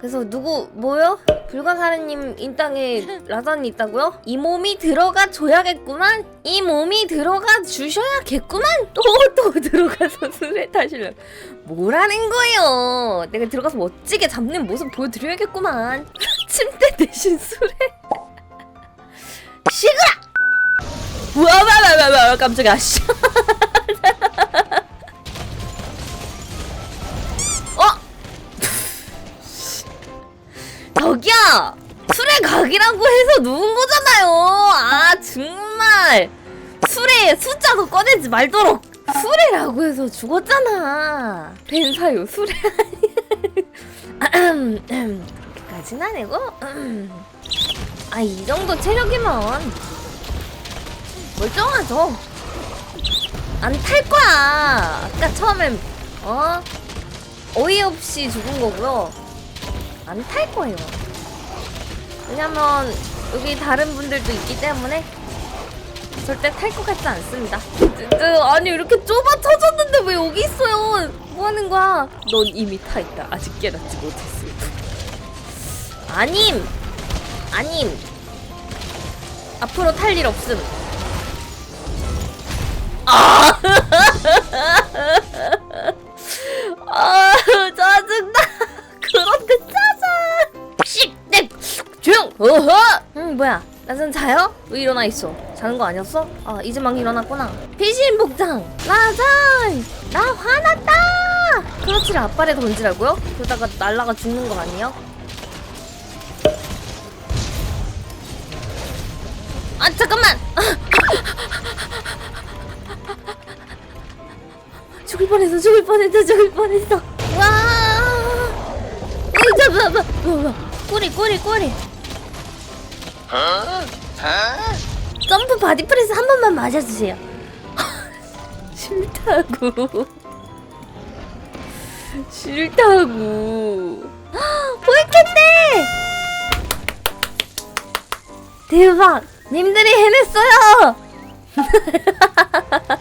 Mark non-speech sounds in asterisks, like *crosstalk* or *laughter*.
그래서 누구 뭐요? 불가사리님 인땅에 라잔이 있다고요? 이 몸이 들어가 줘야겠구만. 이 몸이 들어가 주셔야겠구만. 또또 들어가서 *laughs* 술에 타시려. 뭐라는 거예요? 내가 들어가서 멋지게 잡는 모습 보여드려야겠구만. *laughs* 침대 대신 술에. *laughs* 시그라! 와와와와와 깜짝이야. 저기요! 술에 각이라고 해서 누운 거잖아요! 아, 정말! 술에 숫자도 꺼내지 말도록! 술에라고 해서 죽었잖아! 벤사요, 술에. 그렇게까진 아니고, 아, 이 정도 체력이면 멀쩡하죠? 안 탈 거야! 아까 처음엔, 어? 어이없이 죽은 거고요. 안 탈 거예요. 왜냐면 여기 다른 분들도 있기 때문에 절대 탈 것 같지 않습니다. 뜨, 뜨, 아니 이렇게 좁아 터졌는데 왜 여기 있어요? 뭐 하는 거야? 넌 이미 타 있다. 아직 깨닫지 못했을 뿐. 아님, 아님. 앞으로 탈 일 없음. 아, 아 뭐야? 나선 자요? 왜 일어나 있어? 자는 거 아니었어? 아 이제 막 일어났구나. 피신 복장. 라잔. 나 화났다. 크러치를 앞발에 던지라고요? 그러다가 날라가 죽는 거 아니에요? 아 잠깐만. *laughs* 죽을 뻔했어 죽을 뻔했어 죽을 뻔했어 와 으이 뭐, 뭐. 꼬리 꼬리 꼬리 점프 바디 프레스 한 번만 맞아주세요. *laughs* 싫다고. 싫다고. *gasps* 보이겠네! 대박! 님들이 해냈어요 *laughs*